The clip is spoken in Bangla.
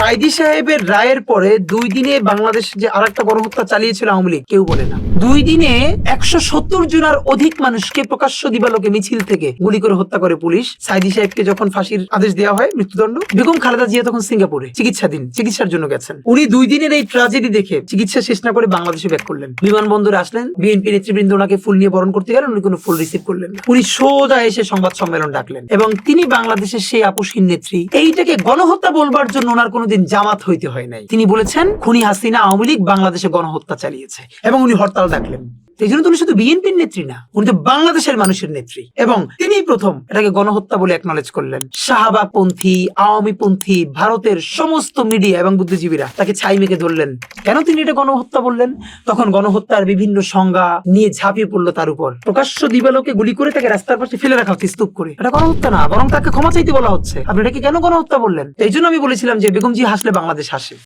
সাইদি সাহেবের রায়ের পরে দুই দিনে বাংলাদেশ যে আর একটা গণহত্যা চালিয়েছিল আওয়ামী লীগ, কেউ বলে না। দুই দিনে একশো সত্তর জনের অধিক মানুষকে প্রকাশ্য দিবালোকে মিছিল থেকে গুলি করে হত্যা করে পুলিশ। সাইদি সাহেবকে যখন ফাঁসির আদেশ দেওয়া হয়, মৃত্যুদণ্ড। বেগম খালেদা জিয়া তখন সিঙ্গাপুরে, চিকিৎসাধীন, চিকিৎসার জন্য গেছেন। উনি দুই দিনের এই ট্রাজেডি দেখে চিকিৎসা শেষ না করে বাংলাদেশে ব্যাক করলেন। বিমানবন্দরে আসলেন, বিএনপি নেতৃবৃন্দ ওনাকে ফুল নিয়ে বরণ করতে গেলেন, উনি কোনো ফুল রিসিভ করলেন উনি সোজা এসে সংবাদ সম্মেলন ডাকলেন এবং তিনি বাংলাদেশের সেই আপুসীন নেত্রী, এইটাকে গণহত্যা বলবার জন্য ওনার কোনোদিন জামাত হইতে হয় নাই। তিনি বলেছেন, খুনি হাসিনা আওয়ামী লীগ বাংলাদেশে গণহত্যা চালিয়েছে এবং উনি হরতাল ডাকলেন। উনি শুধু বিএনপির নেত্রী না, উনি তো বাংলাদেশের মানুষের নেত্রী। এবং তিনি প্রথম এটাকে গণহত্যা বলে একনলেজ করলেন। ভারতের সমস্ত মিডিয়া এবং বুদ্ধিজীবীরা তাকে ছাই ধরলেন। কেন তিনি এটা গণহত্যা বললেন? তখন গণহত্যার বিভিন্ন সংজ্ঞা নিয়ে ঝাঁপিয়ে পড়ল তার উপর। প্রকাশ্য দিবালোকে গুলি করে তাকে রাস্তার পাশে ফেলে রাখা হচ্ছে, স্তূপ করে। এটা গণহত্যা না, বরং তাকে ক্ষমা চাইতে বলা হচ্ছে। আপনি এটাকে কেন গণহত্যা বললেন? এই জন্য আমি বলেছিলাম যে বেগমজি হাসলে বাংলাদেশ হাসে।